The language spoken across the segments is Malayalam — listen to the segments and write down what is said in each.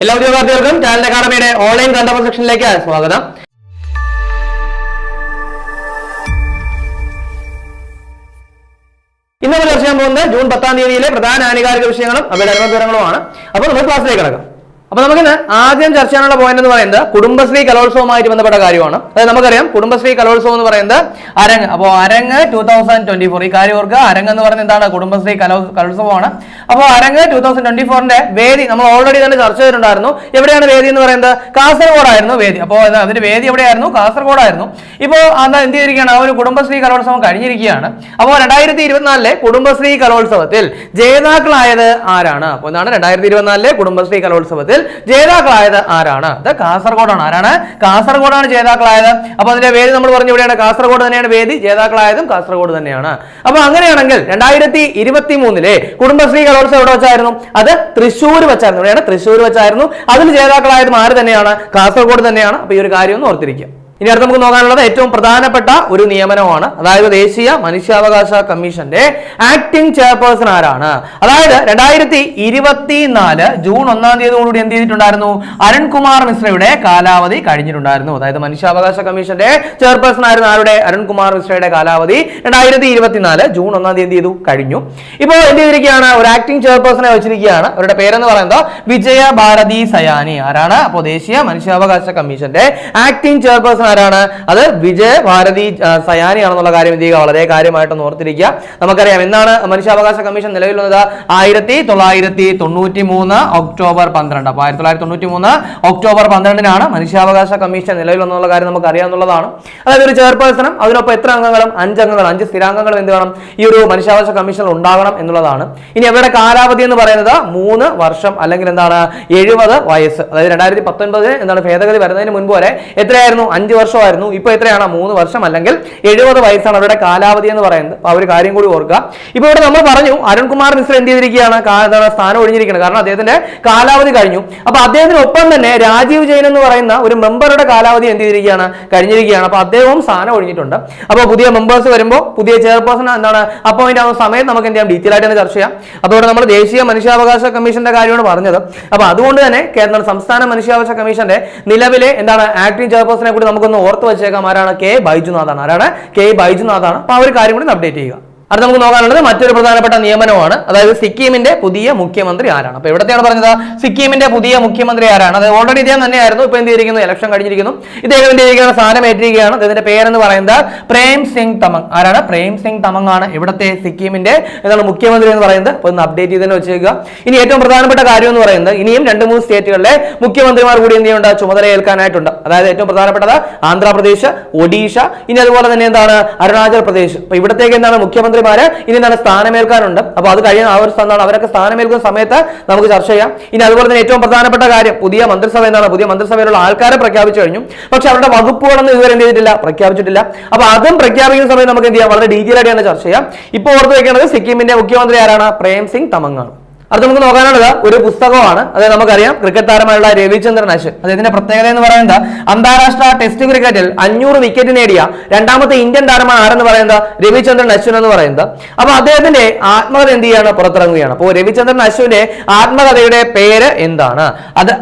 എല്ലാ ഉദ്യോഗാർത്ഥികൾക്കും ടാലന്റ് അക്കാഡമിയുടെ ഓൺലൈൻ കണ്ടപ്പോൾ സെക്ഷനിലേക്ക് സ്വാഗതം. ഇന്ന് നമ്മൾ ചർച്ച ചെയ്യാൻ പോകുന്നത് ജൂൺ പത്താം തീയതിയിലെ പ്രധാന ആനുകാലിക വിഷയങ്ങളും അവയുടെ അനുബന്ധങ്ങളുമാണ് അപ്പോൾ നമ്മൾ ക്ലാസ്സിലേക്ക് കിടക്കാം. അപ്പൊ നമുക്കിന്ന് ആദ്യം ചർച്ച ചെയ്യാനുള്ള പോയിന്റ് എന്ന് പറയുന്നത് കുടുംബശ്രീ കലോത്സവമായിട്ട് ബന്ധപ്പെട്ട കാര്യമാണ്. അതായത് നമുക്കറിയാം കുടുംബശ്രീ കലോത്സവം എന്ന് പറയുന്നത് അരങ്ങ് അപ്പോൾ അരങ്ങ് ടൂ തൗസൻഡ് ട്വന്റി ഫോർ ഈ കാര്യം ഓർക്കുക. അരങ്ങ് എന്ന് പറയുന്നത് എന്താണ്? കുടുംബശ്രീ കലോ കലോത്സവമാണ്. അപ്പോൾ അരങ്ങ് ടൂ തൗസൻഡ് ട്വന്റി ഫോറിന്റെ വേദി നമ്മൾ ഓൾറെഡി തന്നെ ചർച്ച ചെയ്തിട്ടുണ്ടായിരുന്നു. എവിടെയാണ് വേദി എന്ന് പറയുന്നത്? കാസർഗോഡായിരുന്നു വേദി. അപ്പോൾ അതിന്റെ വേദി എവിടെയായിരുന്നു? കാസർഗോഡായിരുന്നു. ഇപ്പോൾ അന്ന് എന്ത് ചെയ്തിരിക്കുകയാണ്? ആ ഒരു കുടുംബശ്രീ കലോത്സവം കഴിഞ്ഞിരിക്കുകയാണ്. അപ്പോൾ രണ്ടായിരത്തി ഇരുപത്തിനാലിലെ കുടുംബശ്രീ കലോത്സവത്തിൽ ജേതാക്കളായത് ആരാണ്? അപ്പോൾ എന്താണ് രണ്ടായിരത്തി ഇരുപത്തിനാലിലെ കുടുംബശ്രീ കലോത്സവത്തിൽ ജേതാക്കളായത് ആരാണ്? അത് കാസർഗോഡാണ്. ആരാണ്? കാസർഗോഡാണ് ജേതാക്കളായത്. അപ്പൊ അതിന്റെ വേദി നമ്മൾ പറഞ്ഞു ഇവിടെയാണ്. കാസർഗോഡ് തന്നെയാണ് വേദി ജേതാക്കളായതും കാസർഗോഡ് തന്നെയാണ്. അപ്പൊ അങ്ങനെയാണെങ്കിൽ രണ്ടായിരത്തി ഇരുപത്തി മൂന്നിലെ കുടുംബശ്രീ കലോത്സവം എവിടെ വെച്ചായിരുന്നു? അത് തൃശ്ശൂർ വെച്ചായിരുന്നു. ഇവിടെയാണ് തൃശ്ശൂർ വെച്ചായിരുന്നു. അതിൽ ജേതാക്കളായതും ആര് തന്നെയാണ്? കാസർഗോഡ് തന്നെയാണ്. അപ്പൊ ഈ ഒരു കാര്യം ഒന്ന് ഓർത്തിരിക്കുക. ഇനി അടുത്ത് നമുക്ക് നോക്കാനുള്ളത് ഏറ്റവും പ്രധാനപ്പെട്ട ഒരു നിയമനമാണ്. അതായത് ദേശീയ മനുഷ്യാവകാശ കമ്മീഷന്റെ ആക്ടിംഗ് ചെയർപേഴ്സൺ ആരാണ്? അതായത് രണ്ടായിരത്തി ഇരുപത്തിനാല് ജൂൺ ഒന്നാം തീയതിയോടുകൂടി എന്ത് ചെയ്തിട്ടുണ്ടായിരുന്നു? അരുൺകുമാർ മിശ്രയുടെ കാലാവധി കഴിഞ്ഞിട്ടുണ്ടായിരുന്നു. അതായത് മനുഷ്യാവകാശ കമ്മീഷന്റെ ചെയർപേഴ്സൺ ആയിരുന്നു ആരുടെ? അരുൺകുമാർ മിശ്രയുടെ കാലാവധി രണ്ടായിരത്തി ഇരുപത്തിനാല് ജൂൺ ഒന്നാം തീയതി ചെയ്തു? കഴിഞ്ഞു. ഇപ്പോൾ എന്ത് ചെയ്തിരിക്കുകയാണ്? ഒരു ആക്ടിംഗ് ചെയർപേഴ്സണെ വെച്ചിരിക്കുകയാണ്. അവരുടെ പേരെന്ന് പറയുന്നത് വിജയ ഭാരതി സയാനി. ആരാണ്? അപ്പോൾ ദേശീയ മനുഷ്യാവകാശ കമ്മീഷന്റെ ആക്ടിംഗ് ചെയർപേഴ്സൺ ആരാണ്? അത് വിജയ ഭാരതി സയാനിയാണെന്നുള്ള കാര്യം എന്ത് വളരെ കാര്യമായിട്ട് ഓർത്തിരിക്കുക. നമുക്കറിയാം എന്നാണ് മനുഷ്യാവകാശ കമ്മീഷൻ നിലവിൽ വന്നത് ആയിരത്തി തൊള്ളായിരത്തി തൊണ്ണൂറ്റി മൂന്ന് ഒക്ടോബർ പന്ത്രണ്ട്. അപ്പോൾ ആയിരത്തി തൊള്ളായിരത്തി തൊണ്ണൂറ്റി മൂന്ന് ഒക്ടോബർ പന്ത്രണ്ടിനാണ് മനുഷ്യാവകാശ കമ്മീഷൻ നിലവിൽ വന്നുള്ള കാര്യം നമുക്ക് അറിയാവുന്നതാണ് അതായത് ഒരു ചെയർപേഴ്സണും അതിനൊപ്പം എത്ര അംഗങ്ങളും? അഞ്ച് അഞ്ച് സ്ഥിരാംഗങ്ങളും എന്ത് വേണം? ഈ ഒരു മനുഷ്യാവകാശ കമ്മീഷൻ ഉണ്ടാകണം എന്നുള്ളതാണ്. ഇനി അവരുടെ കാലാവധി എന്ന് പറയുന്നത് മൂന്ന് വർഷം അല്ലെങ്കിൽ എന്താണ് എഴുപത് വയസ്സ്. അതായത് രണ്ടായിരത്തി പത്തൊൻപതിന് എന്താണ് ഭേദഗതി വരുന്നതിന് മുൻപ് വരെ എത്രയായിരുന്നു? അഞ്ച് വർഷമായിരുന്നു. ഇപ്പോൾ എത്രയാണ്? മൂന്ന് വർഷം അല്ലെങ്കിൽ എഴുപത് വയസ്സാണ് അവരുടെ കാലാവധി എന്ന് പറയുന്നത്. അപ്പോൾ ഒരു കാര്യം കൂടി ഓർക്കുക. ഇപ്പോൾ ഇവിടെ നമ്മൾ പറഞ്ഞു അരുൺകുമാർ മിശ്ര എന്ത് ചെയ്തിരിക്കുകയാണ്? സ്ഥാനം ഒഴിഞ്ഞിരിക്കുന്നത്? കാരണം അദ്ദേഹത്തിന്റെ കാലാവധി കഴിഞ്ഞു. അപ്പോൾ അദ്ദേഹത്തിനൊപ്പം തന്നെ രാജീവ് ജെയിൻ എന്ന് പറയുന്ന ഒരു മെമ്പറുടെ കാലാവധി എന്ത് ചെയ്തിരിക്കുകയാണ്? കഴിഞ്ഞിരിക്കുകയാണ്. അപ്പോൾ അദ്ദേഹവും സ്ഥാനം ഒഴിഞ്ഞിട്ടുണ്ട്. അപ്പോൾ പുതിയ മെമ്പേഴ്സ് വരുമ്പോൾ പുതിയ ചെയർപേഴ്സൺ എന്താണ് അപ്പോയിന്റ് ആവുന്ന സമയം നമുക്ക് എന്ത് ചെയ്യാം? ഡീറ്റെയിൽ ആയിട്ട് ചർച്ച ചെയ്യാം. ഇവിടെ നമ്മൾ ദേശീയ മനുഷ്യാവകാശ കമ്മീഷന്റെ കാര്യമാണ് പറഞ്ഞത്. അപ്പോൾ അതുകൊണ്ട് തന്നെ കേരള സംസ്ഥാന മനുഷ്യാവകാശ കമ്മീഷന്റെ നിലവിലെ എന്താണ് ആക്ടിംഗ് ചെയർപേഴ്സണെ കൂടി നമുക്കൊന്ന് ഓർത്ത് വെച്ചേക്കാം ആരാണ് കെ ബൈജുനാഥാണ്. ആരാണ്? കെ ബൈജുനാഥാണ്. അപ്പോൾ ആ ഒരു കാര്യം കൂടി അപ്ഡേറ്റ് ചെയ്യുക. അടുത്ത നമുക്ക് നോക്കാനുള്ളത് മറ്റൊരു പ്രധാനപ്പെട്ട നിയമനമാണ് അതായത് സിക്കിമിന്റെ പുതിയ മുഖ്യമന്ത്രി ആരാണ്? അപ്പൊ ഇവിടത്തെയാണ് പറഞ്ഞത്? സിക്കിമിന്റെ പുതിയ മുഖ്യമന്ത്രി ആരാണ്? അത് ഓൾറെഡി ഇദ്ദേഹം തന്നെയായിരുന്നു. ഇപ്പൊ എന്ത് ചെയ്തിരിക്കുന്നു? ഇലക്ഷൻ കഴിഞ്ഞിരിക്കുന്നു. ഇദ്ദേഹം എന്ത് ചെയ്തിരിക്കുന്ന സ്ഥാനം ഏറ്റിരിക്കുകയാണ് അദ്ദേഹത്തിന്റെ പേരെന്ന് പറയുന്നത് പ്രേം സിംഗ് തമങ് ആരാണ്? പ്രേം സിംഗ് തമങ് ആണ് ഇവിടുത്തെ സിക്കിമിന്റെ എന്താണ് മുഖ്യമന്ത്രി എന്ന് പറയുന്നത്. അപ്പൊ ഒന്ന് അപ്ഡേറ്റ് ചെയ്ത് തന്നെ വെച്ചേക്കുക. ഇനി ഏറ്റവും പ്രധാനപ്പെട്ട കാര്യം എന്ന് പറയുന്നത് ഇനിയും രണ്ട് മൂന്ന് സ്റ്റേറ്റുകളിലെ മുഖ്യമന്ത്രിമാർ കൂടി എന്ത് ചെയ്യുന്നുണ്ട്? ചുമതല ഏൽക്കാനായിട്ടുണ്ട്. അതായത് ഏറ്റവും പ്രധാനപ്പെട്ടത് ആന്ധ്രാപ്രദേശ് ഒഡീഷ ഇനി അതുപോലെ തന്നെ എന്താണ്? അരുണാചൽ പ്രദേശ്. അപ്പൊ ഇവിടത്തേക്ക് എന്താണ് മുഖ്യമന്ത്രിമാര് ഇനി എന്താണ് സ്ഥാനമേൽക്കാനുണ്ട്? അപ്പൊ അത് കഴിയുന്ന ആ ഒരു സ്ഥാനമാണ് അവരൊക്കെ സ്ഥാനമേൽക്കുന്ന സമയത്ത് നമുക്ക് ചർച്ച ചെയ്യാം. ഇനി അതുപോലെ തന്നെ ഏറ്റവും പ്രധാനപ്പെട്ട കാര്യം പുതിയ മന്ത്രിസഭ എന്താണ്? പുതിയ മന്ത്രിസഭയിലുള്ള ആൾക്കാരെ പ്രഖ്യാപിച്ചു കഴിഞ്ഞു. പക്ഷെ അവരുടെ വകുപ്പുകളൊന്നും ഇതുവരെ എന്ത് ചെയ്തിട്ടില്ല പ്രഖ്യാപിച്ചിട്ടില്ല. അപ്പൊ അതും പ്രഖ്യാപിക്കുന്ന സമയത്ത് നമുക്ക് എന്ത് ചെയ്യാം? വളരെ ഡീറ്റെയിൽ ആയിട്ട് ചർച്ച ചെയ്യാം. ഇപ്പോൾ ഓർത്ത് വെക്കേണ്ടത് സിക്കിമിന്റെ മുഖ്യമന്ത്രി ആരാണ്? പ്രേം സിംഗ് തമങ്ങാണ്. അത് നമുക്ക് നോക്കാനുള്ളത് ഒരു പുസ്തകമാണ്. അതായത് നമുക്കറിയാം ക്രിക്കറ്റ് താരമായുള്ള രവിചന്ദ്രൻ അശ്വിൻ അദ്ദേഹത്തിന്റെ പ്രത്യേകത എന്ന് പറയുന്നത് അന്താരാഷ്ട്ര ടെസ്റ്റ് ക്രിക്കറ്റിൽ അഞ്ഞൂറ് വിക്കറ്റ് നേടിയ രണ്ടാമത്തെ ഇന്ത്യൻ താരമാണ് ആരെന്ന് പറയുന്നത്? രവിചന്ദ്രൻ അശ്വിൻ എന്ന് പറയുന്നത്. അപ്പൊ അദ്ദേഹത്തിന്റെ ആത്മകഥ എന്ത് ചെയ്യാണ്? പുറത്തിറങ്ങുകയാണ്. അപ്പോൾ രവിചന്ദ്രൻ അശ്വിന്റെ ആത്മകഥയുടെ പേര് എന്താണ്? അത്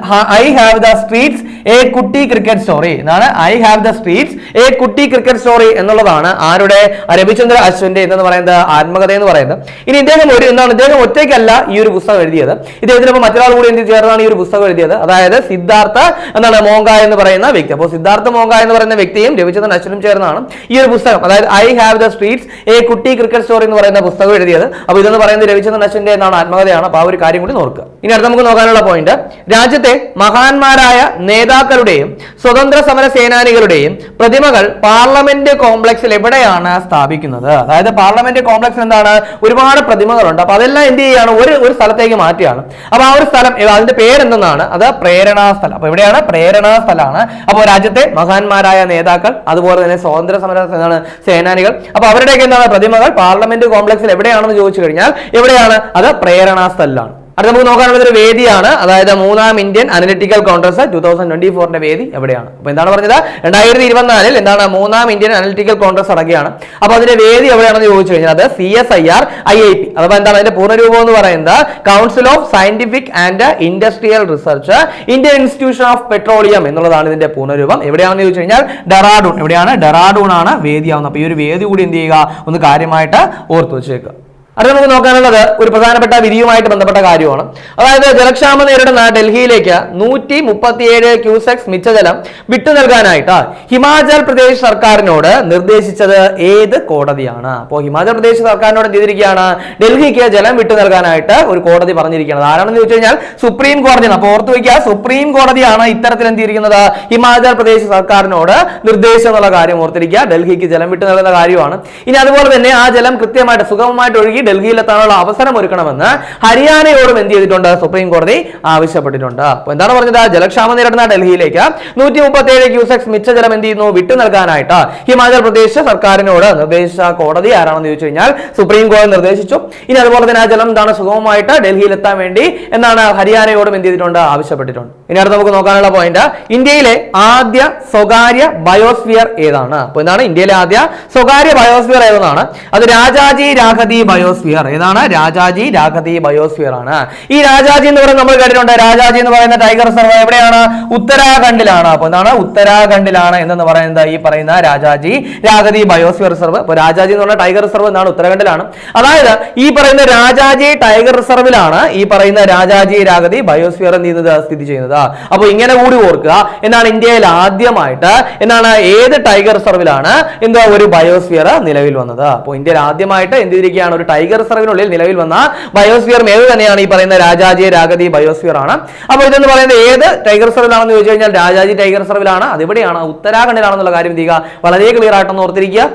I have the streets a kutti cricket story എന്നാണ് I have the streets a kutti cricket story എന്നുള്ളതാണ് ആരുടെ? രവിചന്ദ്ര അശ്വിന്റെ എന്ന് പറയുന്നത് ആത്മകഥ എന്ന് പറയുന്നത്. ഇനി ഇദ്ദേഹം ഒരു എന്താണ് ഇദ്ദേഹം ഒറ്റയ്ക്കല്ല ഈ ഒരു പുസ്തകം എഴുതിയത്. ഇദ്ദേഹത്തിനൊപ്പം മറ്റൊരാൾ കൂടി എന്ത് ചേർന്നാണ് ഈ ഒരു പുസ്തകം എഴുതിയത്? അതായത് സിദ്ധാർത്ഥ എന്താണ് മോങ്ക എന്ന് പറയുന്ന വ്യക്തി. അപ്പോൾ സിദ്ധാർത്ഥ മോങ്ക എന്ന് പറയുന്ന വ്യക്തിയും രവിചന്ദ്രൻ അശ്വനും ചേർന്നാണ് ഈ ഒരു പുസ്തകം. അതായത് I have the streets a kutti cricket story എന്ന് പറയുന്ന പുസ്തകം എഴുതിയത്. അപ്പോൾ ഇതെന്ന് പറയുന്നത് രവിചന്ദ്രൻ അശ്വന്റെ എന്നാണ് ആത്മകഥയാണ്. അപ്പോൾ ആ ഒരു കാര്യം കൂടി നോക്കുക. ഇനി അടുത്ത നമുക്ക് നോക്കാനുള്ള പോയിന്റ് രാജ്യത്തെ മഹാന്മാരായ നേതാക്കളുടെയും സ്വതന്ത്ര സമര സേനാനികളുടെയും പ്രതിമകൾ പാർലമെന്റ് കോംപ്ലക്സിൽ എവിടെയാണ് സ്ഥാപിക്കുന്നത്? അതായത് പാർലമെന്റ് കോംപ്ലക്സിൽ എന്താണ്? ഒരുപാട് പ്രതിമകളുണ്ട്. അപ്പൊ അതെല്ലാം എന്ത് ചെയ്യാണ്? ഒരു ഒരു സ്ഥലത്തേക്ക് മാറ്റിയാണ് അപ്പൊ ആ ഒരു സ്ഥലം അതിന്റെ പേരെന്തെന്നാണ്? അത് പ്രേരണാ സ്ഥലം അപ്പൊ എവിടെയാണ് പ്രേരണാ സ്ഥലമാണ് അപ്പോൾ രാജ്യത്തെ മഹാന്മാരായ നേതാക്കൾ അതുപോലെ തന്നെ സ്വാതന്ത്ര്യ സമര സേനാനികൾ. അപ്പൊ അവരുടെയൊക്കെ എന്താണ് പ്രതിമകൾ? പാർലമെന്റ് കോംപ്ലക്സിൽ എവിടെയാണെന്ന് ചോദിച്ചു കഴിഞ്ഞാൽ എവിടെയാണ്? അത് പ്രേരണാ സ്ഥലമാണ് അടുത്ത നമുക്ക് നോക്കാനുള്ളത് ഒരു വേദിയാണ്. അതായത് മൂന്നാം Indian analytical congress two thousand twenty ഫോറിന്റെ വേദി എവിടെയാണ്? അപ്പൊ എന്താണ് പറഞ്ഞത്? രണ്ടായിരത്തി ഇരുപത്തിനാലിൽ എന്താണ് മൂന്നാം ഇന്ത്യൻ അനലിറ്റിക്കൽ കോൺഗ്രസ് അടക്കുകയാണ് അപ്പൊ അതിന്റെ വേദി എവിടെയാണെന്ന് ചോദിച്ചു കഴിഞ്ഞാൽ അത് C S I R I I P അഥവാ എന്താണ് അതിന്റെ പൂർണരൂപം എന്ന് പറയുന്നത്? Council of scientific and industrial research Indian institution of petroleum എന്നുള്ളതാണ് ഇതിന്റെ പൂർണരൂപം. എവിടെയാണെന്ന് ചോദിച്ചു കഴിഞ്ഞാൽ ഡെറാഡൂൺ. എവിടെയാണ്? ഡെറാഡൂൺ ആണ് വേദിയാവുന്നത്. അപ്പൊ ഈ ഒരു വേദി കൂടി എന്ത് ചെയ്യുക? ഒന്ന് കാര്യമായിട്ട് ഓർത്തു വെച്ചേക്കുക. അടുത്ത നമുക്ക് നോക്കാനുള്ളത് ഒരു പ്രധാനപ്പെട്ട വിധിയുമായിട്ട് ബന്ധപ്പെട്ട കാര്യമാണ്. അതായത് ജലക്ഷാമം നേരിടുന്ന ഡൽഹിയിലേക്ക് നൂറ്റി മുപ്പത്തിയേഴ് ക്യൂസെക്സ് മിച്ചജലം വിട്ടു നൽകാനായിട്ട് ഹിമാചൽ പ്രദേശ് സർക്കാരിനോട് നിർദ്ദേശിച്ചത് ഏത് കോടതിയാണ്? അപ്പോൾ ഹിമാചൽ പ്രദേശ് സർക്കാരിനോട് ചെയ്തിരിക്കുകയാണ്? ഡൽഹിക്ക് ജലം വിട്ടു നൽകാനായിട്ട് ഒരു കോടതി പറഞ്ഞിരിക്കുന്നത്. ആരാണെന്ന് ചോദിച്ചു കഴിഞ്ഞാൽ സുപ്രീം കോടതിയാണ്. അപ്പോൾ ഓർത്തു വയ്ക്കുക സുപ്രീം കോടതിയാണ് ഇത്തരത്തിൽ എന്ത് ചെയ്തിരിക്കുന്നത്? ഹിമാചൽ പ്രദേശ് സർക്കാരിനോട് നിർദ്ദേശം എന്നുള്ള കാര്യം ഓർത്തിരിക്കുക. ഡൽഹിക്ക് ജലം വിട്ടു നൽകുന്ന കാര്യമാണ്. ഇനി അതുപോലെ തന്നെ ആ ജലം കൃത്യമായിട്ട് സുഗമമായിട്ട് ഒഴുകി ഡൽഹിയിലെത്താനുള്ള അവസരം ഒരുക്കണമെന്ന് ഹരിയാനയോടും എന്ത് ചെയ്തിട്ടുണ്ട് സുപ്രീം കോടതി ആവശ്യപ്പെട്ടിട്ടുണ്ട്. അപ്പൊ എന്താണ് പറഞ്ഞത്? ജലക്ഷാമം നേരിടുന്ന ഡൽഹിയിലേക്ക് നൂറ്റി മുപ്പത്തി ഏഴ് ക്യൂസെക്സ് മിച്ചജലം എന്ത് ചെയ്യുന്നു? വിട്ടു നൽകാനായിട്ട് ഹിമാചൽ പ്രദേശ് സർക്കാരിനോട് നിർദ്ദേശിച്ച കോടതി ആരാണെന്ന് ചോദിച്ചു കഴിഞ്ഞാൽ സുപ്രീം കോടതി നിർദ്ദേശിച്ചു. ഇനി അതുപോലെ തന്നെ ആ ജലം എന്താണ് സുഗമമായിട്ട് ഡൽഹിയിൽ എത്താൻ വേണ്ടി എന്താണ് ഹരിയാനയോടും എന്ത് ചെയ്തിട്ടുണ്ട്? ആവശ്യപ്പെട്ടിട്ടുണ്ട്. ഇനി അടുത്ത് നമുക്ക് നോക്കാനുള്ള പോയിന്റ് ഇന്ത്യയിലെ ആദ്യ സ്വകാര്യ ബയോസ്ഫിയർ ഏതാണ്? അപ്പൊ എന്താണ്? ഇന്ത്യയിലെ ആദ്യ സ്വകാര്യ ബയോസ്ഫിയർ ഏതാണ് അത് രാജാജി രാഘതി ബയോസ്ഫിയർ. ഏതാണ്? രാജാജി രാഗതി ബയോസ്ഫിയർ ആണ്. ഈ രാജാജി എന്ന് പറയുന്നത് നമ്മൾ കേട്ടിട്ടുണ്ട്. രാജാജി എന്ന് പറയുന്ന ടൈഗർ റിസർവ് എവിടെയാണ്? ഉത്തരാഖണ്ഡിലാണ്. അപ്പൊ എന്താണ്? ഉത്തരാഖണ്ഡിലാണ് എന്നെന്ന് പറയുന്നത് ഈ പറയുന്ന രാജാജി രാഗതി ബയോസ്ഫിയർ റിസർവ് അപ്പൊ രാജാജി എന്ന് പറഞ്ഞ ടൈഗർ റിസർവ് എന്നാണ് ഉത്തരാഖണ്ഡിലാണ്. അതായത് ഈ പറയുന്ന രാജാജി ടൈഗർ റിസർവിലാണ് ഈ പറയുന്ന രാജാജി രാഗതി ബയോസ്ഫിയർ എന്ത് ചെയ്യുന്നത്? സ്ഥിതി ചെയ്യുന്നത്. അപ്പോൾ ഇങ്ങനെ കൂടി ഓർക്കുക. എന്നാണ് ഇന്ത്യയിൽ ആദ്യമായിട്ട് എന്നാണ് ഏത് ടൈഗർ റിസർവിലാണ് എന്താ ഒരു ബയോസ്ഫിയർ നിലവിൽ വന്നത്? അപ്പോൾ ഇന്ത്യയിൽ ആദ്യമായിട്ട് എന്ത് ചെയ്തിരിക്കുകയാണ്? ഒരു ടൈഗർ റിസർവിനുള്ളിൽ നിലവിൽ വന്ന ബയോസ്ഫിയർ ഏത് തന്നെയാണ് ഈ പറയുന്ന രാജാജി രാഗതി ബയോസ്ഫിയർ ആണ്. അപ്പോൾ ഇതെന്ന് പറയുന്നത് ഏത് ടൈഗർ റിസർവിലാണെന്ന് ചോദിച്ചു കഴിഞ്ഞാൽ രാജാജി ടൈഗർ റിസർവിലാണ് അതെവിടെയാണ് ഉത്തരാഖണ്ഡിലാണെന്നുള്ള കാര്യം ചെയ്യുക വളരെ ക്ലിയർ ആയിട്ടൊന്ന് ഓർത്തിരിക്കുക.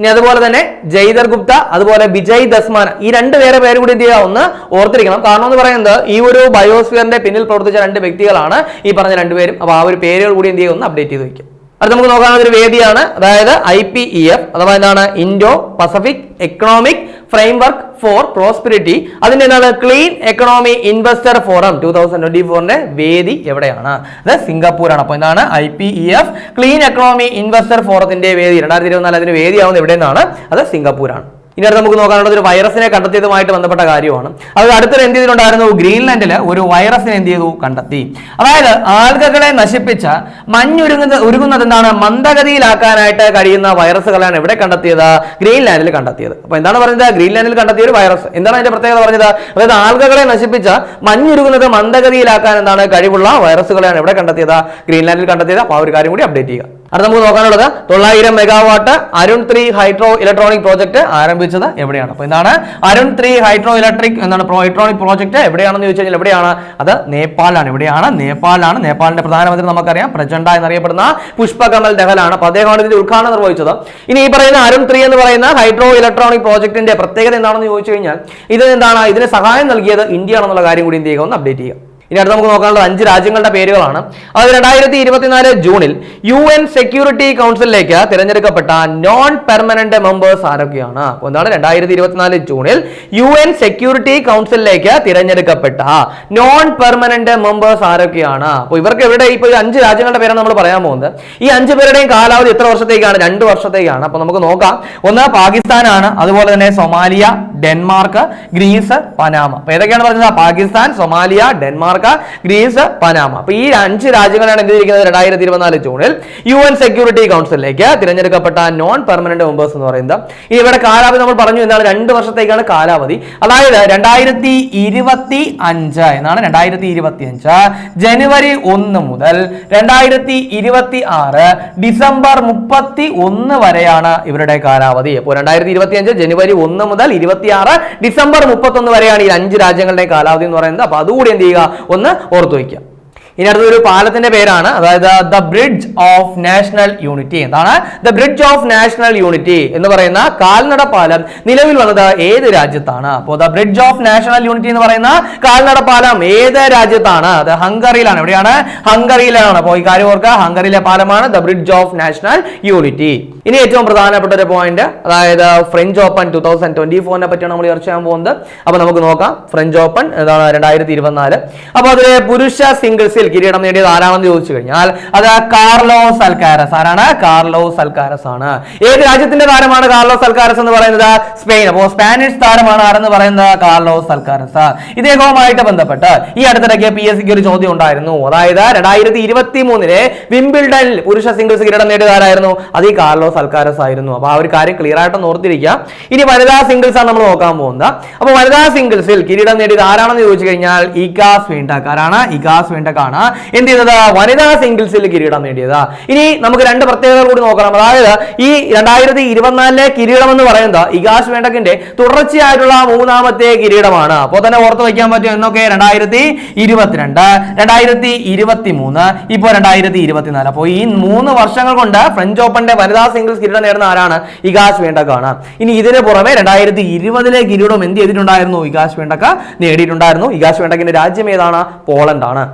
ഇനി അതുപോലെ തന്നെ ജയ്ദർ ഗുപ്ത അതുപോലെ വിജയ് ദസ്മാൻ ഈ രണ്ട് പേരെ പേര് കൂടി എന്ത് ചെയ്യുക? ഒന്ന് ഓർത്തിരിക്കണം. കാരണം എന്ന് പറയുന്നത് ഈ ഒരു ബയോസ്ഫിയറിന്റെ പിന്നിൽ പ്രവർത്തിച്ച രണ്ട് വ്യക്തികളാണ് ഈ പറഞ്ഞ രണ്ടുപേരും അപ്പോൾ ആ ഒരു പേരുകൾ കൂടി എന്ത് ചെയ്യുക? ഒന്ന് അപ്ഡേറ്റ് ചെയ്ത് വയ്ക്കും അടുത്ത നമുക്ക് നോക്കാവുന്ന ഒരു വേദിയാണ്. അതായത് ഐ പി ഇ എഫ് അഥവാ എന്താണ് Indo Pacific economic framework for prosperity അതിന്റെ എന്താണ്? Clean economy investor forum two thousand twenty ഫോറിന്റെ വേദി എവിടെയാണ്? അത് സിംഗപ്പൂരാണ്. അപ്പോൾ എന്താണ്? I P E F clean economy investor ഫോറത്തിന്റെ വേദി. രണ്ടായിരത്തി ഇരുപത്തിനാല് അതിന് വേദിയാവുന്നത് എവിടെയെന്നാണ്? അത് സിംഗപ്പൂരാണ്. ഇനി അടുത്ത് നമുക്ക് നോക്കാനുള്ളത് ഒരു വൈറസിനെ കണ്ടെത്തിയതുമായിട്ട് ബന്ധപ്പെട്ട കാര്യമാണ്. അത് അടുത്തൊരു എന്ത് ചെയ്തിട്ടുണ്ടായിരുന്നു? ഗ്രീൻലാൻഡിൽ ഒരു വൈറസിനെ എന്ത് ചെയ്തു? കണ്ടെത്തി. അതായത് ആൽഗകളെ നശിപ്പിച്ച മഞ്ഞുരുങ്ങുന്ന ഉരുകുന്നത് എന്താണ് മന്ദഗതിയിലാക്കാനായിട്ട് കഴിയുന്ന വൈറസുകളാണ് എവിടെ കണ്ടെത്തിയത്. ഗ്രീൻലാൻഡിൽ കണ്ടെത്തിയത്. അപ്പൊ എന്താണ് പറഞ്ഞത്? ഗ്രീൻലാൻഡിൽ കണ്ടെത്തിയ ഒരു വൈറസ് എന്താണ് അതിന്റെ പ്രത്യേകത പറഞ്ഞത്? അതായത് ആൽഗകളെ നശിപ്പിച്ച മഞ്ഞുരുകുന്നത് മന്ദഗതിയിലാക്കാൻ എന്താണ് കഴിവുള്ള വൈറസുകളെയാണ് എവിടെ കണ്ടെത്തിയത്. ഗ്രീൻലാൻഡിൽ കണ്ടെത്തിയത്. അപ്പൊ ആ ഒരു കാര്യം കൂടി അപ്ഡേറ്റ് ചെയ്യുക. അടുത്ത നമുക്ക് നോക്കാനുള്ളത് തൊള്ളായിരം megawatt Arun three hydro electronic project ആരംഭിച്ചത് എവിടെയാണ്? അപ്പൊ എന്താണ് അരുൺ ത്രീ ഹൈഡ്രോ ഇലക്ട്രിക് എന്താണ് ഇലക്ട്രോണിക് പ്രോജക്ട് എവിടെയാണെന്ന് ചോദിച്ചു കഴിഞ്ഞാൽ എവിടെയാണ്? അത് നേപ്പാളിലാണ്. എവിടെയാണ്? നേപ്പാളിലാണ്. നേപ്പാളിന്റെ പ്രധാനമന്ത്രി നമുക്കറിയാം. പ്രചണ്ഡ എന്നറിയപ്പെടുന്ന പുഷ്പകമൽ ദഹലാണ്. അപ്പൊ അദ്ദേഹമാണ് ഇതിന്റെ ഉദ്ഘാടനം നിർവഹിച്ചത്. ഇനി ഈ പറയുന്ന അരുൺ ത്രീ എന്ന് പറയുന്ന ഹൈഡ്രോ ഇലക്ട്രോണിക് പ്രോജക്ടിന്റെ പ്രത്യേകത എന്താണെന്ന് ചോദിച്ചു കഴിഞ്ഞാൽ ഇത് എന്താണ്? ഇതിന് സഹായം നൽകിയത് ഇന്ത്യ ആണെന്നുള്ള കാര്യം കൂടി എന്ത് ചെയ്യുക ഒന്ന് അപ്ഡേറ്റ് ചെയ്യുക ഇനി അടുത്ത് നമുക്ക് നോക്കാനുള്ളത് അഞ്ച് രാജ്യങ്ങളുടെ പേരുകളാണ്. അത് രണ്ടായിരത്തി ഇരുപത്തിനാല് ജൂണിൽ യു എൻ സെക്യൂരിറ്റി കൗൺസിലിലേക്ക് തിരഞ്ഞെടുക്കപ്പെട്ട നോൺ പെർമനന്റ് മെമ്പേഴ്സ് ആരൊക്കെയാണ്? അപ്പോൾ എന്താണ് രണ്ടായിരത്തി ഇരുപത്തിനാല് ജൂണിൽ യു എൻ സെക്യൂരിറ്റി കൗൺസിലിലേക്ക് തിരഞ്ഞെടുക്കപ്പെട്ട നോൺ പെർമനന്റ് മെമ്പേഴ്സ് ആരൊക്കെയാണ്? അപ്പോൾ ഇവർക്ക് എവിടെ ഇപ്പോൾ അഞ്ച് രാജ്യങ്ങളുടെ പേരാണ് നമ്മൾ പറയാൻ പോകുന്നത്. ഈ അഞ്ച് പേരുടെയും കാലാവധി എത്ര വർഷത്തേക്കാണ്? രണ്ട് വർഷത്തേക്കാണ്. അപ്പോൾ നമുക്ക് നോക്കാം. ഒന്ന് പാകിസ്ഥാനാണ് അതുപോലെ തന്നെ സൊമാലിയ ഡെൻമാർക്ക് ഗ്രീസ് പനാമ. അപ്പോൾ ഏതൊക്കെയാണ് പറഞ്ഞത്? Pakistan Somalia Denmark Greece Panama. അപ്പൊ ഈ അഞ്ച് രാജ്യങ്ങളാണ് എന്ത് ചെയ്തിരിക്കുന്നത്? രണ്ടായിരത്തി ഇരുപത്തിനാല് ജൂണിൽ യു എൻ സെക്യൂരിറ്റി കൗൺസിലിലേക്ക് തിരഞ്ഞെടുക്കപ്പെട്ട നോൺ പെർമനന്റ് മെമ്പേഴ്സ് എന്ന് പറയുന്നത് ഇനി ഇവിടെ കാലാവധി നമ്മൾ പറഞ്ഞു എന്താണ് രണ്ട് വർഷത്തേക്കാണ് കാലാവധി. അതായത് രണ്ടായിരത്തി ഇരുപത്തി അഞ്ച് എന്നാണ് രണ്ടായിരത്തി ഇരുപത്തി അഞ്ച് ജനുവരി ഒന്ന് മുതൽ രണ്ടായിരത്തി ഇരുപത്തി ആറ് ഡിസംബർ മുപ്പത്തി ഒന്ന് വരെയാണ് ഇവരുടെ കാലാവധി. അപ്പോൾ രണ്ടായിരത്തി ഇരുപത്തി അഞ്ച് ജനുവരി ഒന്ന് മുതൽ ഇരുപത്തി ആറ് ഡിസംബർ മുപ്പത്തി ഒന്ന് വരെയാണ് ഈ അഞ്ച് രാജ്യങ്ങളുടെ കാലാവധി എന്ന് പറയുന്നത്. അപ്പൊ അതുകൂടി എന്ത് ചെയ്യുക? ഒന്ന് ഓർത്തു വയ്ക്കുക. ഇനി അടുത്തൊരു പാലത്തിന്റെ പേരാണ്. അതായത് the bridge of national unity എന്താണ്? The bridge of national unity എന്ന് പറയുന്ന കാൽനട പാലം നിലവിൽ വന്നത് ഏത് രാജ്യത്താണ്? അപ്പോൾ the bridge of national unity എന്ന് പറയുന്ന കാൽനട പാലം ഏത് രാജ്യത്താണ്? അത് ഹംഗറിയിലാണ്. എവിടെയാണ്? ഹംഗറിയിലാണ്. അപ്പോൾ ഈ കാര്യം ഓർക്കുക. ഹംഗറിയിലെ പാലമാണ് the bridge of national unity ഇനി ഏറ്റവും പ്രധാനപ്പെട്ട ഒരു പോയിന്റ് അതായത് French Open two thousand twenty ഫോറിനെ പറ്റിയാണ് നമ്മൾ ചർച്ച ചെയ്യാൻ പോകുന്നത്. അപ്പൊ നമുക്ക് നോക്കാം. ഫ്രഞ്ച് ഓപ്പൺ എന്താണ് രണ്ടായിരത്തി ഇരുപത്തിനാല് അപ്പൊ അതിലെ പുരുഷ സിംഗിൾസിൽ കിരീടം നേടിയത് ആരാണെന്ന് ചോദിച്ചു കഴിഞ്ഞാൽ അത് കാർലോസ് അൽക്കാരസ്. ആരാണ്? കാർലോസ് അൽക്കാരസ് ആണ്. ഏത് രാജ്യത്തിന്റെ താരമാണ് കാർലോസ് അൽക്കാരസ് എന്ന് പറയുന്നത്? സ്പെയിൻ. അപ്പോ സ്പാനിഷ് താരമാണ് ആരെന്ന് പറയുന്നത്? Carlos Alcaraz. ഇദ്ദേഹവുമായിട്ട് ബന്ധപ്പെട്ട് ഈ അടുത്തിടയ്ക്ക് പി എസ് സിക്ക് ഒരു ചോദ്യം ഉണ്ടായിരുന്നു. അതായത് രണ്ടായിരത്തി ഇരുപത്തി മൂന്നിലെ വിംബിൾഡണിൽ പുരുഷ സിംഗിൾസ് കിരീടം നേടിയത് ആരായിരുന്നു? അത് ഈ കാർലോസ് അൽക്കാരസ് ആയിരുന്നു. അപ്പൊ ആ ഒരു കാര്യം ക്ലിയർ ആയിട്ട് ഓർത്തിരിക്കുക. ഇനി വനിതാ സിംഗിൾസ് ആണ് നമ്മൾ നോക്കാൻ പോകുന്നത്. അപ്പൊ വനിതാ സിംഗിൾസിൽ കിരീടം നേടിയത് ആരാണെന്ന് ചോദിച്ചു കഴിഞ്ഞാൽ ഇഗാസ് വീണ്ടക് ആരാണ്? ഇഗാസ് വീണ്ടക് ആണ്. എന്ത് ചെയ്തത്? വനിതാ സിംഗിൾസിൽ കിരീടം നേടിയത്. ഇനി നമുക്ക് രണ്ട് പ്രത്യേകതകൾ കൂടി നോക്കണം. അതായത് ഈ രണ്ടായിരത്തി ഇരുപത്തിനാലിലെ കിരീടം എന്ന് പറയുന്നത് ഇഗാസ് വേണ്ടകിന്റെ തുടർച്ചയായിട്ടുള്ള മൂന്നാമത്തെ കിരീടമാണ്. അപ്പോൾ തന്നെ ഓർത്ത് വയ്ക്കാൻ പറ്റും എന്നൊക്കെ രണ്ടായിരത്തി ഇരുപത്തിരണ്ട് രണ്ടായിരത്തി ഇരുപത്തി മൂന്ന് ഇപ്പോൾ രണ്ടായിരത്തി ഇരുപത്തിനാല് അപ്പോൾ ഈ മൂന്ന് വർഷങ്ങൾ കൊണ്ട് ഫ്രഞ്ച് ഓപ്പണിന്റെ വനിതാ സിംഗിൾസ് കിരീടം നേടുന്ന ആരാണ്? ഇഗാസ് വേണ്ടക്കാണ്. ഇനി ഇതിന് പുറമെ രണ്ടായിരത്തി ഇരുപതിലെ കിരീടം എന്ത് ചെയ്തിട്ടുണ്ടായിരുന്നു? വികാസ് വേണ്ടക്ക നേടിയിട്ടുണ്ടായിരുന്നു. വികാസ് വേണ്ടക്കിന്റെ രാജ്യം ഏതാണ്? പോളണ്ട് ആണ്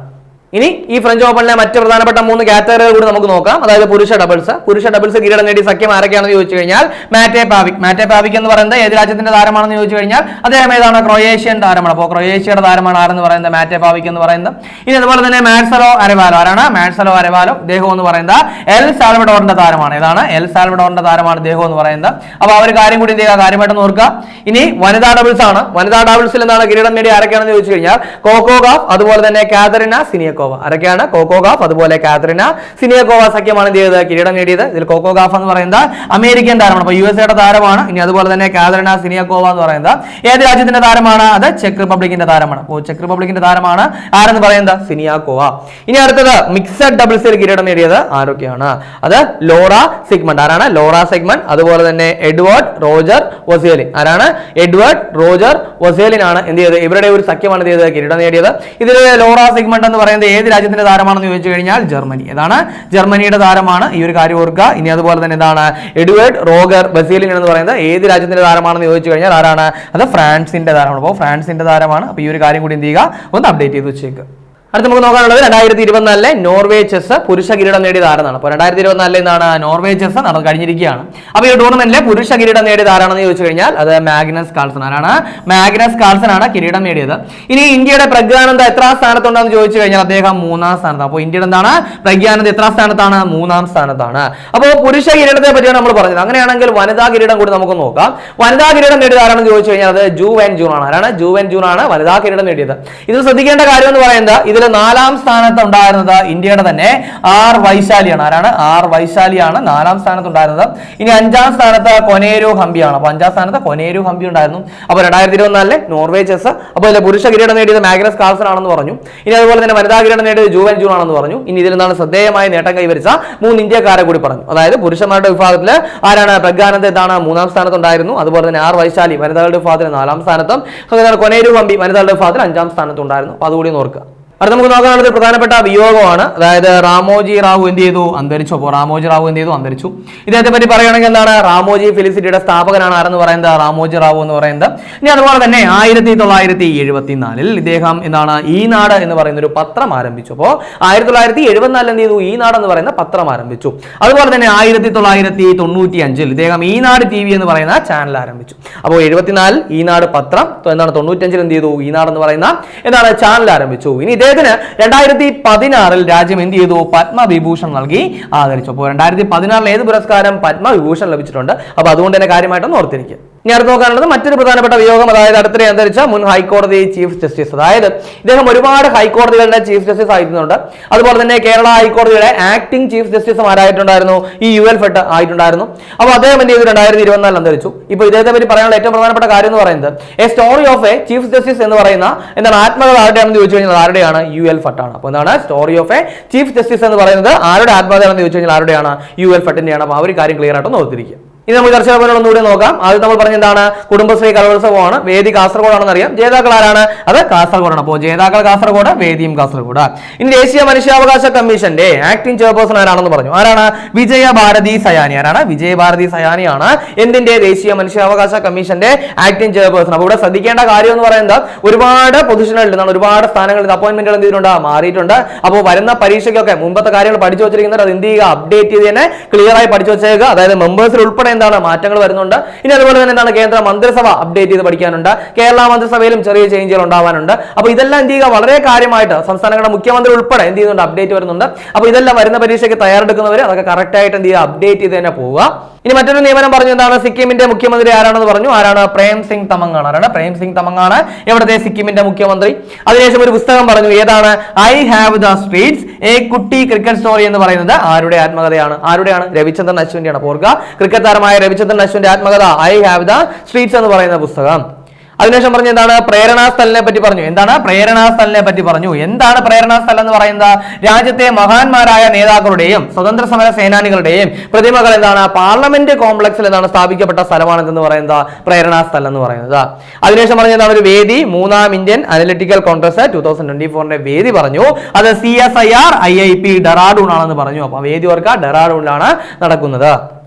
ഇനി ഈ ഫ്രഞ്ച് ഓപ്പണിലെ മറ്റ് പ്രധാനപ്പെട്ട മൂന്ന് കാറ്റഗറികൾ കൂടി നമുക്ക് നോക്കാം. അതായത് പുരുഷ ഡബിൾസ് പുരുഷ ഡബിൾസ് കിരീടം നേടി സഖ്യം ആരൊക്കെയാണെന്ന് ചോദിച്ചു കഴിഞ്ഞാൽ മാറ്റേ പാവിക്. മാറ്റേ പാവിക് എന്ന് പറയുന്നത് ഏത് രാജ്യത്തിന്റെ താരമാണെന്ന് ചോദിച്ചു കഴിഞ്ഞാൽ അദ്ദേഹം ഏതാണ്? ക്രൊയേഷ്യൻ താരമാണ്. അപ്പോൾ ക്രൊയേഷ്യയുടെ താരമാണ് ആരെന്ന് പറയുന്നത്? മാറ്റേ പാവിക് എന്ന് പറയുന്നത്. ഇനി അതുപോലെ തന്നെ മാൻസലോ അരവാലോ. ആരാണ്? മാൻസലോ അരവാലോ. ഇദ്ദേഹം എന്ന് പറയുന്നത് എൽ സാൽവഡോറിന്റെ താരമാണ്. ഏതാണ്? എൽ സാൽവഡോറിന്റെ താരമാണ് ഇദ്ദേഹം എന്ന് പറയുന്നത്. അപ്പോൾ ആ ഒരു കാര്യം കൂടി എന്ത് ചെയ്യുക? കാര്യമായിട്ട് നോക്കുക ഇനി വനിതാ ഡബിൾസ് ആണ്. വനിതാ ഡബിൾസിൽ എന്താണ് കിരീടം നേടി ആരൊക്കെയാണെന്ന് ചോദിച്ചു കഴിഞ്ഞാൽ കോക്കോ ഗാഫ് അതുപോലെ തന്നെ കാതറിന സിനിയക്കോവ ആരൊക്കെയാണ് കോക്കോ ഗാഫ് അതുപോലെ കാത്രിന സിനിയക്കോവ സഖ്യമാണ് എന്ത് ചെയ്തത്? കിരീടം നേടിയത്. ഇതിൽ കോക്കോ ഗാഫ് എന്ന് പറയുന്നത് അമേരിക്കൻ താരമാണ്. അപ്പോൾ യു എസ് എയുടെ താരമാണ്. ഇനി അതുപോലെ തന്നെ കാതറിന സിനിയക്കോവ എന്ന് പറയുന്നത് ഏത് രാജ്യത്തിന്റെ താരമാണ്? അത് ചെക്ക് റിപ്പബ്ലിക്കിന്റെ താരമാണ്. അപ്പോൾ ചെക്ക് റിപ്പബ്ലിക്കിന്റെ താരമാണ് ആരെന്ന് പറയുന്നത്? സിനിയാക്കോവ ഇനി അടുത്തത് മിക്സഡ് ഡബിൾസിൽ കിരീടം നേടിയത് ആരൊക്കെയാണ്? അത് ലോറ സെഗ്മെന്റ് ആരാണ്? ലോറ സെഗ്മെന്റ് അതുപോലെ തന്നെ എഡ്വേർഡ് റോജർ വസേലിൻ ആരാണ്? എഡ്വേർഡ് റോജർ വസേലിൻ ആണ് എന്ത് ചെയ്തത്? ഇവരുടെ ഒരു സഖ്യമാണ് എന്ത് ചെയ്തത്? കിരീടം നേടിയത്. ഇതിൽ ലോറ സെഗ്മെന്റ് എന്ന് പറയുന്നത് ഏത് രാജ്യത്തിന്റെ താരമാണെന്ന് ചോദിച്ചു കഴിഞ്ഞാൽ ജർമ്മനി. ഏതാണ്? ജർമ്മനിയുടെ താരമാണ് ഈ ഒരു കാര്യം ഓർക്കുക ഇനി അതുപോലെ തന്നെ എന്താണ്? എഡ്വേർഡ് റോഗർ ബസീലിൻ എന്ന് പറയുന്നത് ഏത് രാജ്യത്തിന്റെ താരമാണെന്ന് ചോദിച്ചു കഴിഞ്ഞാൽ ആരാണ്? അത് ഫ്രാൻസിന്റെ താരമാണ്. അപ്പോൾ ഫ്രാൻസിന്റെ താരമാണ്. അപ്പോൾ ഈ ഒരു കാര്യം കൂടി എന്ത് ചെയ്യുക? ഒന്ന് അപ്ഡേറ്റ് ചെയ്ത് വെച്ചേക്കുക അടുത്ത് നമുക്ക് നോക്കാനുള്ളത് രണ്ടായിരത്തി ഇരുപത്തിനാലിലെ നോർവേ ചെസ് പുരുഷ കിരീടം നേടിയത് ആരെന്നാണ് അപ്പോൾ രണ്ടായിരത്തി ഇരുപത്തിനാലിൽ എന്താണ് നോർവേ ചെസ് നടന്നു കഴിഞ്ഞിരിക്കുകയാണ്. അപ്പോൾ ഈ ടൂർണമെന്റിലെ പുരുഷ കിരീടം നേടിയത് ആരാണെന്ന് ചോദിച്ചു കഴിഞ്ഞാൽ അത് മാഗ്നസ് കാൾസൺ ആരാണ്? മാഗ്നസ് കാൾസൺ ആണ് കിരീടം നേടിയത്. ഇനി ഇന്ത്യയുടെ പ്രജ്ഞാനന്ദ എത്ര സ്ഥാനത്തുണ്ടെന്ന് ചോദിച്ചു കഴിഞ്ഞാൽ അദ്ദേഹം മൂന്നാം സ്ഥാനത്താണ്. അപ്പോൾ ഇന്ത്യയുടെ എന്താണ്? പ്രജ്ഞാനന്ദ എത്ര സ്ഥാനത്താണ്? മൂന്നാം സ്ഥാനത്താണ്. അപ്പോൾ പുരുഷ കിരീടത്തെ പറ്റിയാണ് നമ്മൾ പറഞ്ഞത്. അങ്ങനെയാണെങ്കിൽ വനിതാ കിരീടം കൂടി നമുക്ക് നോക്കാം. വനിതാ കിരീടം നേടിയത് ആരാണെന്ന് ചോദിച്ചു കഴിഞ്ഞാൽ അത് ജൂ ആൻഡ് ജൂൺ ആണ്. ആരാണ്? ജൂ ആൻഡ് ജൂൺ ആണ് വനിതാ കിരീടം നേടിയത്. ഇത് ശ്രദ്ധിക്കേണ്ട കാര്യം എന്ന് പറയുന്നത് ഇതിൽ നാലാം സ്ഥാനത്ത് ഉണ്ടായിരുന്നത് ഇന്ത്യയുടെ തന്നെ ആർ വൈശാലിയാണ്. ആരാണ്? ആർ വൈശാലിയാണ് നാലാം സ്ഥാനത്ത് ഉണ്ടായിരുന്നത്. ഇനി അഞ്ചാം സ്ഥാനത്ത് കൊനേരു ഹംപിയാണ്. അപ്പൊ അഞ്ചാം സ്ഥാനത്ത് കൊനേരു ഹംപി ഉണ്ടായിരുന്നു. അപ്പൊ രണ്ടായിരത്തി ഇരുപത്തിനാലിലെ നോർവേ ചെസ് അപ്പോൾ അതിലെ പുരുഷ കിരീടം നേടിയത് മാഗ്നസ് കാൾസൺ ആണെന്ന് പറഞ്ഞു. ഇനി അതുപോലെ തന്നെ വനിതാ കിരീടം നേടിയത് ജൂവൻ ജൂൺ ആണെന്ന് പറഞ്ഞു. ഇനി ഇതിൽ നിന്നാണ് ശ്രദ്ധേയമായ നേട്ടം കൈവരിച്ച മൂന്ന് ഇന്ത്യക്കാരെ കൂടി പറഞ്ഞു അതായത് പുരുഷന്മാരുടെ വിഭാഗത്തിൽ ആരാണ് പ്രഗാനന്ദ എന്താണ് മൂന്നാം സ്ഥാനത്ത് ഉണ്ടായിരുന്നു. അതുപോലെ തന്നെ ആർ വൈശാലി വനിതകളുടെ വിഭാഗത്തിൽ നാലാം സ്ഥാനത്തും അതുപോലെ കൊനേരു ഹംപി വനിതകളുടെ വിഭാഗത്തിൽ അഞ്ചാം സ്ഥാനത്തുണ്ടായിരുന്നു അപ്പൊ അതുകൂടി ഓർക്കുക. അടുത്ത നമുക്ക് നോക്കാനുള്ളത് പ്രധാനപ്പെട്ട വിയോഗമാണ്. അതായത് റാമോജി റാവു എന്ത് ചെയ്തു? അന്തരിച്ചു. അപ്പോൾ റാമോജി റാവു എന്ത് ചെയ്തു? അന്തരിച്ചു. ഇദ്ദേഹത്തെ പറ്റി പറയുകയാണെങ്കിൽ എന്താണ്? റാമോജി ഫിലിസിറ്റിയുടെ സ്ഥാപകനാണ് ആരെന്ന് പറയുന്നത്? റാമോജി റാവു എന്ന് പറയുന്നത്. ഇനി അതുപോലെ തന്നെ ആയിരത്തി തൊള്ളായിരത്തി എഴുപത്തിനാലിൽ ഇദ്ദേഹം എന്താണ്? ഈ നാട് എന്ന് പറയുന്ന ഒരു പത്രം ആരംഭിച്ചു. അപ്പോൾ ആയിരത്തി തൊള്ളായിരത്തി എഴുപത്തിനാലിൽ എന്ത് ചെയ്തു? ഈ നാട് എന്ന് പറയുന്ന പത്രം ആരംഭിച്ചു. അതുപോലെ തന്നെ ആയിരത്തി തൊള്ളായിരത്തി തൊണ്ണൂറ്റി അഞ്ചിൽ ഇദ്ദേഹം ഈ നാട് ടി വി എന്ന് പറയുന്ന ചാനൽ ആരംഭിച്ചു. അപ്പോൾ എഴുപത്തിനാലിൽ ഈ നാട് പത്രം എന്താണ്? തൊണ്ണൂറ്റഞ്ചിൽ എന്ത് ചെയ്തു? ഈ നാട് എന്ന് പറയുന്ന എന്താണ്? ചാനൽ ആരംഭിച്ചു. ഇനി ഇദ്ദേഹത്തിന് രണ്ടായിരത്തി പതിനാറിൽ രാജ്യം എന്ത് ചെയ്തു? പത്മവിഭൂഷൺ നൽകി ആദരിച്ചു. അപ്പോൾ രണ്ടായിരത്തി പതിനാറിൽ ഏത് പുരസ്കാരം പത്മവിഭൂഷൺ ലഭിച്ചിട്ടുണ്ട്? അപ്പോൾ അതുകൊണ്ട് തന്നെ കാര്യമായിട്ടൊന്ന് ഓർത്തിരിക്കുക. ഇനി അടുത്ത് നോക്കാനുള്ളത് മറ്റൊരു പ്രധാനപ്പെട്ട വിയോഗം അതായത് അടുത്തിടെ അന്തരിച്ച മുൻ ഹൈക്കോടതി ചീഫ് ജസ്റ്റിസ് അതായത് ഇദ്ദേഹം ഒരുപാട് ഹൈക്കോടതികളുടെ ചീഫ് ജസ്റ്റിസ് ആയിരുന്നുണ്ട് അതുപോലെ തന്നെ കേരള ഹൈക്കോടതിയുടെ ആക്ടിംഗ് ചീഫ് ജസ്റ്റിസും ആരായിട്ടുണ്ടായിരുന്നു? ഈ യു എൽ ഫെട്ട് ആയിട്ടുണ്ടായിരുന്നു. അപ്പോൾ അദ്ദേഹം എന്ത് ചെയ്തു രണ്ടായിരത്തി ഇരുപത്തിനാലിൽ അന്തരിച്ചു. ഇപ്പോൾ ഇദ്ദേഹത്തെ പറ്റി പറയാനുള്ള ഏറ്റവും പ്രധാനപ്പെട്ട കാര്യം എന്ന് പറയുന്നത് a story of a chief justice എന്ന് പറയുന്ന എന്താണ് ആത്മകഥ ആരുടെയാണെന്ന് ചോദിച്ചു കഴിഞ്ഞാൽ ആരുടെയാണ്? യു എൽ ഫട്ടാണ് അപ്പോൾ എന്താണ്? Story of a chief justice എന്ന് പറയുന്നത് ആരുടെ ആത്മകഥയാണെന്ന് ചോദിച്ചു കഴിഞ്ഞാൽ ആരുടെയാണ്? യു എൽ ഫട്ടിന്റെയാണ് അപ്പോൾ ആ ഒരു കാര്യം ക്ലിയർ ആയിട്ട് ഓർത്തിരിക്കുക. ഇനി നമ്മൾ ചർച്ച ചെയ്യുമ്പോൾ ഒന്നുകൂടി നോക്കാം. ആദ്യം നമ്മൾ പറഞ്ഞ എന്താണ്? കുടുംബശ്രീ കലോത്സവമാണ്. വേദി കാസർഗോഡാണെന്ന് അറിയാം. ജേതാക്കൾ ആരാണ്? അത് കാസർഗോഡാണ്. അപ്പോൾ ജേതാക്കൾ കാസർഗോഡ് വേദിയും കാസർഗോഡ്. ഇനി ദേശീയ മനുഷ്യാവകാശ കമ്മീഷന്റെ ആക്ടിംഗ് ചെയർപേഴ്സൺ ആരാണെന്ന് പറഞ്ഞു. ആരാണ്? വിജയ ഭാരതി സയാനി. ആരാണ്? വിജയ ഭാരതി സയാനിയാണ് എന്തിന്റെ ദേശീയ മനുഷ്യാവകാശ കമ്മീഷന്റെ ആക്ടിംഗ് ചെയർപേഴ്സൺ അപ്പോൾ ഇവിടെ ശ്രദ്ധിക്കേണ്ട കാര്യം എന്ന് പറയുന്നത് ഒരുപാട് പൊസിഷനുകളിൽ നിന്നാണ്. ഒരുപാട് സ്ഥാനങ്ങളിൽ അപ്പോയിന്റ്മെന്റുകൾ എന്ത് ചെയ്തിട്ടുണ്ട്? മാറിയിട്ടുണ്ട്. അപ്പോൾ വരുന്ന പരീക്ഷയ്ക്കൊക്കെ മുമ്പത്തെ കാര്യങ്ങൾ പഠിച്ചു വെച്ചിരിക്കുന്നത് അത് എന്ത് ചെയ്യുക? അപ്ഡേറ്റ് ചെയ്ത് തന്നെ ക്ലിയർ ആയി പഠിച്ചു വെച്ചേക്കുക. അതായത് മെമ്പേഴ്സിൽ ഉൾപ്പെടെ എന്താണ് മാറ്റങ്ങൾ വരുന്നുണ്ട്? ഇനി അതുപോലെ തന്നെ എന്താണ് കേന്ദ്ര മന്ത്രിസഭ അപ്ഡേറ്റ് ചെയ്ത് പഠിക്കാനുണ്ട്. കേരള മന്ത്രിസഭയിലും ചെറിയ ചേഞ്ചുകൾ ഉണ്ടാവാനുണ്ട്. അപ്പോൾ ഇതെല്ലാം എന്ത് ചെയ്യുക? വളരെ കാര്യമായിട്ട് സംസ്ഥാനങ്ങളുടെ മുഖ്യമന്ത്രി ഉൾപ്പെടെ എന്ത് ചെയ്യുന്നുണ്ട്? അപ്ഡേറ്റ് വരുന്നുണ്ട്. അപ്പോൾ ഇതെല്ലാം വരുന്ന പരീക്ഷയ്ക്ക് തയ്യാറെടുക്കുന്നവർ അതൊക്കെ കറക്റ്റ് ആയിട്ട് എന്ത് ചെയ്യുക? അപ്ഡേറ്റ് ചെയ്ത് തന്നെ പോവുക. ഇനി മറ്റൊരു നിയമനം പറഞ്ഞു എന്താണ്? സിക്കിമിന്റെ മുഖ്യമന്ത്രി ആരാണെന്ന് പറഞ്ഞു? ആരാണ്? പ്രേം സിംഗ് തമങ്ങാണ് ആരാണ്? പ്രേം സിംഗ് തമങ്ങാണ് എവിടത്തെ സിക്കിമിന്റെ മുഖ്യമന്ത്രി? അതിനുശേഷം ഒരു പുസ്തകം പറഞ്ഞു. ഏതാണ്? I have the streets. A kutti cricket story എന്ന് പറയുന്നത് ആരുടെ ആത്മകഥയാണ്? ആരുടെയാണ്? രവിചന്ദ്രൻ അശ്വിന്റെയാണ്. ആണ് ക്രിക്കറ്റ് താരമായ രവിചന്ദ്രൻ അശ്വിന്റെ ആത്മകഥ ഐ ഹാവ് ദ സ്ട്രീറ്റ്സ് എന്ന് പറയുന്ന പുസ്തകം. അതിനുശേഷം പറഞ്ഞു എന്താണ്? പ്രേരണാസ്ഥലിനെ പറ്റി പറഞ്ഞു. എന്താണ്? പ്രേരണാസ്ഥലിനെ പറ്റി പറഞ്ഞു. എന്താണ് പ്രേരണാസ്ഥൽ എന്ന് പറയുന്നത്? രാജ്യത്തെ മഹാന്മാരായ നേതാക്കളുടെയും സ്വതന്ത്ര സമര സേനാനികളുടെയും പ്രതിമകൾ എന്താണ്? പാർലമെന്റ് കോംപ്ലക്സിൽ എന്താണ് സ്ഥാപിക്കപ്പെട്ട സ്ഥലമാണ് എന്ന് പറയുന്നത് പ്രേരണാസ്ഥൽ എന്ന് പറയുന്നത്. അതിനുശേഷം പറഞ്ഞു എന്താണ്? ഒരു വേദി മൂന്നാം Indian analytical congress two thousand twenty ഫോറിന്റെ വേദി പറഞ്ഞു. അത് C S I R I I P Dehradun ആണെന്ന് പറഞ്ഞു. അപ്പൊ വേദി ഓർക്കുക ഡെറാഡൂണിലാണ് നടക്കുന്നത്.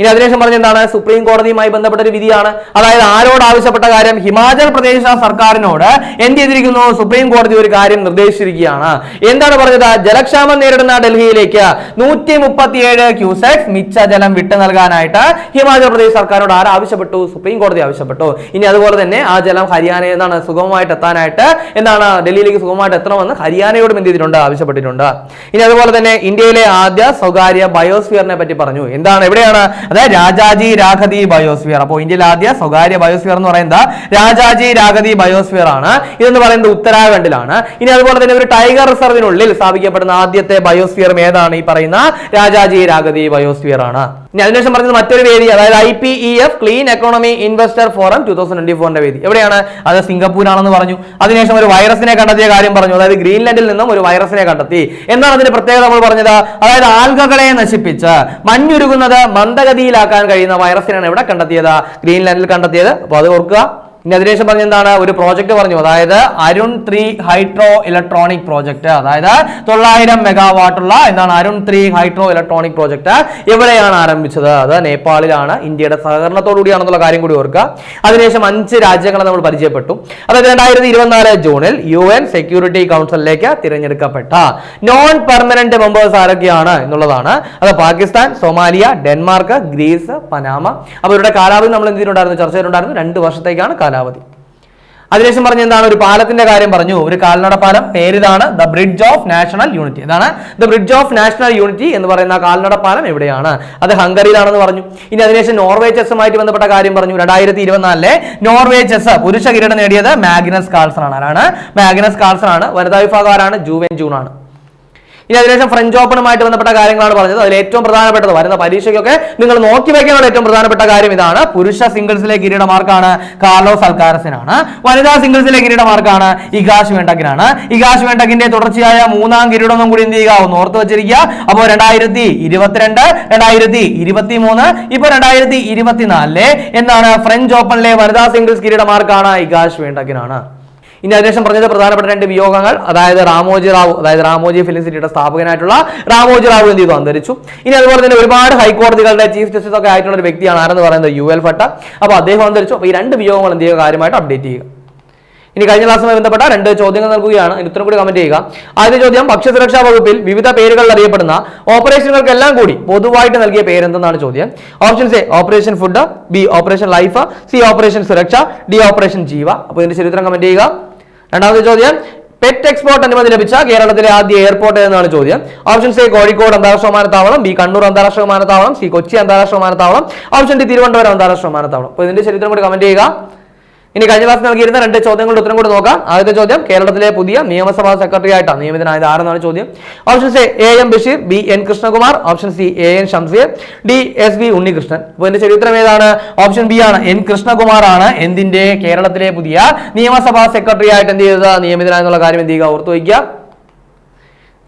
ഇനി അതിനുശേഷം പറഞ്ഞ എന്താണ്? സുപ്രീം കോടതിയുമായി ബന്ധപ്പെട്ട ഒരു വിധിയാണ്. അതായത് ആരോട് ആവശ്യപ്പെട്ട കാര്യം ഹിമാചൽ പ്രദേശ് സർക്കാരിനോട് എന്ത് ചെയ്തിരിക്കുന്നു? സുപ്രീം കോടതി ഒരു കാര്യം നിർദ്ദേശിച്ചിരിക്കുകയാണ്. എന്താണ് പറഞ്ഞത്? ജലക്ഷാമം നേരിടുന്ന ഡൽഹിയിലേക്ക് നൂറ്റി മുപ്പത്തിയേഴ് ക്യൂസെക്സ് മിച്ച ജലം വിട്ടു നൽകാനായിട്ട് ഹിമാചൽ പ്രദേശ് സർക്കാരിനോട് ആരാവശ്യപ്പെട്ടു ആവശ്യപ്പെട്ടു? സുപ്രീം കോടതി ആവശ്യപ്പെട്ടു. ഇനി അതുപോലെ തന്നെ ആ ജലം ഹരിയാനയിൽ നിന്നാണ് സുഗമമായിട്ട് എത്താനായിട്ട് എന്താണ്? ഡൽഹിയിലേക്ക് സുഗമമായിട്ട് എത്തണമെന്ന് ഹരിയാനയോടും എന്ത് ചെയ്തിട്ടുണ്ട്? ആവശ്യപ്പെട്ടിട്ടുണ്ട്. ഇനി അതുപോലെ തന്നെ ഇന്ത്യയിലെ ആദ്യ സ്വകാര്യ ബയോസ്ഫിയറിനെ പറ്റി പറഞ്ഞു. എന്താണ്? എവിടെയാണ്? അതായത് രാജാജി രാഘതി ബയോസ്ഫിയർ. അപ്പോൾ ഇന്ത്യയിൽ ആദ്യ സ്വകാര്യ ബയോസ്ഫിയർ എന്ന് പറയുന്നത് രാജാജി രാഘതി ബയോസ്ഫിയർ ആണ്. ഇതെന്ന് പറയുന്നത് ഉത്തരാഖണ്ഡിലാണ്. ഇനി അതുപോലെ തന്നെ ഒരു ടൈഗർ റിസർവിനുള്ളിൽ സ്ഥാപിക്കപ്പെടുന്ന ആദ്യത്തെ ബയോസ്ഫിയർ ഏതാണ്? ഈ പറയുന്ന രാജാജി രാഘതി ബയോസ്ഫിയർ ആണ്. ഇനി അതിനുശേഷം പറഞ്ഞത് മറ്റൊരു വേദി അതായത് I P E F clean economy investor forum two thousand twenty ഫോറിന്റെ വേദി. എവിടെയാണ്? അത് സിംഗപ്പൂരാണെന്ന് പറഞ്ഞു. അതിനുശേഷം ഒരു വൈറസിനെ കണ്ടെത്തിയ കാര്യം പറഞ്ഞു. അതായത് ഗ്രീൻലാൻഡിൽ നിന്നും ഒരു വൈറസിനെ കണ്ടെത്തി. എന്താണ് അതിന്റെ പ്രത്യേകത നമ്മൾ പറഞ്ഞത്? അതായത് ആൽഗകളെ നശിപ്പിച്ച് മഞ്ഞുരുകുന്നത് മന്ദഗതിയിലാക്കാൻ കഴിയുന്ന വൈറസിനാണ് ഇവിടെ കണ്ടെത്തിയത്. ഗ്രീൻലാൻഡിൽ കണ്ടെത്തിയത്. അപ്പോൾ അത് ഓർക്കുക. ഇനി അതിനുശേഷം പറഞ്ഞ എന്താണ്? ഒരു പ്രോജക്റ്റ് പറഞ്ഞു. അതായത് Arun three hydro electronic project അതായത് തൊള്ളായിരം മെഗാവാട്ടുള്ള എന്താണ്? Arun three hydro electronic project എവിടെയാണ് ആരംഭിച്ചത്. അത് നേപ്പാളിലാണ്. ഇന്ത്യയുടെ സഹകരണത്തോടു കൂടിയാണെന്നുള്ള കാര്യം കൂടി ഓർക്കുക. അതിനുശേഷം അഞ്ച് രാജ്യങ്ങളെ നമ്മൾ പരിചയപ്പെട്ടു. അതായത് രണ്ടായിരത്തി ഇരുപത്തിനാല് ജൂണിൽ യു എൻ സെക്യൂരിറ്റി കൗൺസിലിലേക്ക് തിരഞ്ഞെടുക്കപ്പെട്ട നോൺ പെർമനന്റ് മെമ്പേഴ്സ് ആരൊക്കെയാണ് എന്നുള്ളതാണ്. അത് Pakistan Somalia Denmark Greece Panama. അവരുടെ കാലാവധി നമ്മൾ എന്ത് ചെയ്തിട്ടുണ്ടായിരുന്നു? ചർച്ച രണ്ട് വർഷത്തേക്കാണ് കാലാവധി. അതിനുശേഷം പറഞ്ഞ എന്താണ്? ഒരു പാലത്തിന്റെ കാര്യം പറഞ്ഞു. ഒരു കാൽനട പാലം. പേരിതാണ് the bridge of national unity ഇതാണ് the bridge of national unity എന്ന് പറയുന്ന കാൽനട പാലം എവിടെയാണ്? അത് ഹംഗറിയിലാണെന്ന് പറഞ്ഞു. ഇനി അതിനുശേഷം നോർവേ ചെസ്സുമായിട്ട് ബന്ധപ്പെട്ട കാര്യം പറഞ്ഞു. രണ്ടായിരത്തി ഇരുപത്തിനാലിലെ നോർവേ ചെസ് പുരുഷ കിരീടം നേടിയത് മാഗ്നസ് കാൾസൺ ആണ്. ആരാണ്? മാഗ്നസ് കാൾസൺ ആണ്. വനിതാ വിഭാഗം ആരാണ്? ജൂവൻ ജൂൺ ആണ്. ഇനി അതിനുശേഷം ഫ്രഞ്ച് ഓപ്പണുമായിട്ട് ബന്ധപ്പെട്ട കാര്യങ്ങളാണ് പറഞ്ഞത്. അതിൽ ഏറ്റവും പ്രധാനപ്പെട്ടത് വരുന്ന പരീക്ഷയ്ക്കൊക്കെ നിങ്ങൾ നോക്കി വയ്ക്കാനുള്ള ഏറ്റവും പ്രധാനപ്പെട്ട കാര്യം ഇതാണ്. പുരുഷ സിംഗിൾസിലെ കിരീട മാർക്കാണ് കാർലോസ് അൽക്കാരസിനാണ്. വനിതാ സിംഗിൾസിലെ കിരീട മാർക്കാണ് ഇഗാഷ് വേണ്ടക്കിനാണ് ഇഗാഷ് വേണ്ടക്കിന്റെ തുടർച്ചയായ മൂന്നാം കിരീടം കൂടി എന്ത് ചെയ്യുക? ഒന്ന് ഓർത്ത് വെച്ചിരിക്കുക. അപ്പോൾ രണ്ടായിരത്തി ഇരുപത്തിരണ്ട് രണ്ടായിരത്തി ഇരുപത്തി മൂന്ന് ഇപ്പൊ രണ്ടായിരത്തി ഇരുപത്തിനാലിലെ എന്താണ് ഫ്രഞ്ച് ഓപ്പണിലെ വനിതാ സിംഗിൾസ് കിരീട മാർക്കാണ് ഇഗാഷ് വേണ്ടക്കിനാണ് ഇനി അതിനുശേഷം പറഞ്ഞത് പ്രധാനപ്പെട്ട രണ്ട് വിയോഗങ്ങൾ. അതായത് രാമോജി റാവു അതായത് രാമോജി ഫിലിം സിറ്റിയുടെ സ്ഥാപകനായിട്ടുള്ള രാമോജി റാവു എന്ത് ചെയ്തു? അന്തരിച്ചു. ഇനി അതുപോലെ തന്നെ ഒരുപാട് ഹൈക്കോടതികളുടെ ചീഫ് ജസ്റ്റിസ് ഒക്കെ ആയിട്ടുള്ള ഒരു വ്യക്തിയാണ് ആരെന്ന് പറയുന്നത് യു എൽ ഭട്ട. അപ്പോൾ അദ്ദേഹം അന്തരിച്ചു. അപ്പോൾ ഈ രണ്ട് വിയോഗങ്ങൾ എന്ത് ചെയ്യുക? കാര്യമായിട്ട് അപ്ഡേറ്റ് ചെയ്യുക. ഇനി കഴിഞ്ഞ ക്ലാസ്സുമായി ബന്ധപ്പെട്ട രണ്ട് ചോദ്യങ്ങൾ നൽകുകയാണ്. ഉത്തരം കൂടി കമന്റ് ചെയ്യുക. ആദ്യ ചോദ്യം ഭക്ഷ്യസുരക്ഷാ വകുപ്പിൽ വിവിധ പേരുകളിൽ അറിയപ്പെടുന്ന ഓപ്പറേഷനുകൾക്കെല്ലാം കൂടി പൊതുവായിട്ട് നൽകിയ പേരെന്തെന്നാണ് ചോദ്യം. Options A operation food B operation life C operation Suraksha D operation Jeeva അപ്പോൾ ഇതിന്റെ ചരിത്രം കമന്റ് ചെയ്യുക. രണ്ടാമത്തെ ചോദ്യം പെറ്റ് എക്സ്പോർട്ട് അനുമതി ലഭിച്ച കേരളത്തിലെ ആദ്യ എയർപോർട്ട് എന്നാണ് ചോദ്യം? ഓപ്ഷൻ എ കോഴിക്കോട് അന്താരാഷ്ട്ര വിമാനത്താവളം ബി കണ്ണൂർ അന്താരാഷ്ട്ര വിമാനത്താവളം സി കൊച്ചി അന്താരാഷ്ട്ര വിമാനത്താവളം ഓപ്ഷൻ ഡി തിരുവനന്തപുരം അന്താരാഷ്ട്ര വിമാനത്താവളം. അപ്പോൾ ഇതിന്റെ ചരിത്രം കൂടി കമന്റ് ചെയ്യുക. ഇനി കഴിഞ്ഞ ക്ലാസ് നൽകിയിരുന്ന രണ്ട് ചോദ്യങ്ങളുടെ ഉത്തരം കൂടി നോക്കാം. ആദ്യത്തെ ചോദ്യം കേരളത്തിലെ പുതിയ നിയമസഭാ സെക്രട്ടറി ആയിട്ടാണ് നിയമിതനായത് ആരെന്നാണ് ചോദ്യം? Option A A M Basheer B N Krishnakumar option C A N Shamseer D S V Unnikrishnan. അപ്പോൾ ഇതിന്റെ ചരിത്രം ഏതാണ്? ഓപ്ഷൻ ബി ആണ് എൻ കൃഷ്ണകുമാർ ആണ് എന്തിന്റെ കേരളത്തിലെ പുതിയ നിയമസഭാ സെക്രട്ടറി ആയിട്ട് എന്ത് ചെയ്തത്? നിയമിതനായെന്നുള്ള കാര്യം എന്ത് ചെയ്യുക? ഓർത്തു വയ്ക്കുക.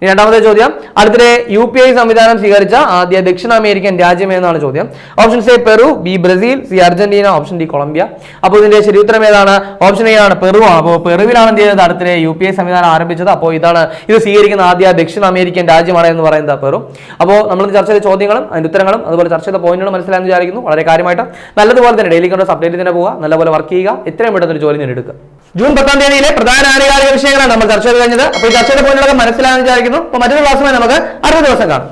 രണ്ടാമത്തെ ചോദ്യം. അടുത്തിടെ യു പി ഐ സംവിധാനം സ്വീകരിച്ച ആദ്യ ദക്ഷിണ അമേരിക്കൻ രാജ്യം എന്നാണ് ചോദ്യം. Option A Peru B Brazil C Argentina option D Colombia. അപ്പോൾ ഇതിന്റെ ശരി ഉത്തരം ഏതാണ്? ഓപ്ഷൻ എ ആണ് പെറു ആണ്. അപ്പോൾ പെറുവിലാണ് എന്ത് ചെയ്തത്? അടുത്തിടെ യു പി ഐ സംവിധാനം ആരംഭിച്ചത്. അപ്പോൾ ഇതാണ് ഇത് സ്വീകരിക്കുന്ന ആദ്യ ദക്ഷിണ അമേരിക്കൻ രാജ്യമാണ് എന്ന് പറയുന്നത് പെറു. അപ്പോൾ നമ്മൾ ചർച്ച ചെയ്ത ചോദ്യങ്ങളും അതിന്റെ ഉത്തരങ്ങളും അതുപോലെ ചർച്ച ചെയ്ത പോയിന്റുകളും മനസ്സിലായെന്ന് വിചാരിക്കുന്നു. വളരെ കാര്യമായിട്ട് നല്ലതുപോലെ തന്നെ ഡെയിലി കണ്ടോസ് അപ്ഡേറ്റ് തന്നെ പോവുക. നല്ലപോലെ വർക്ക് ചെയ്യുക. എത്രയും പെട്ടെന്ന് ഒരു ജോലി നേടിയെടുക്കുക. ജൂൺ പത്താം തീയതിയിലെ പ്രധാന ആനുകാലിക വിഷയങ്ങളാണ് നമ്മൾ ചർച്ച ചെയ്ത് കഴിഞ്ഞത്. അപ്പോൾ ഈ ചർച്ചയുടെ പോയിന്റുകളൊക്കെ മനസ്സിലായെന്ന് വിചാരിക്കുന്നു. അപ്പോൾ മറ്റൊരു ക്ലാസ്സുമായി നമുക്ക് അടുത്ത ദിവസം കാണാം.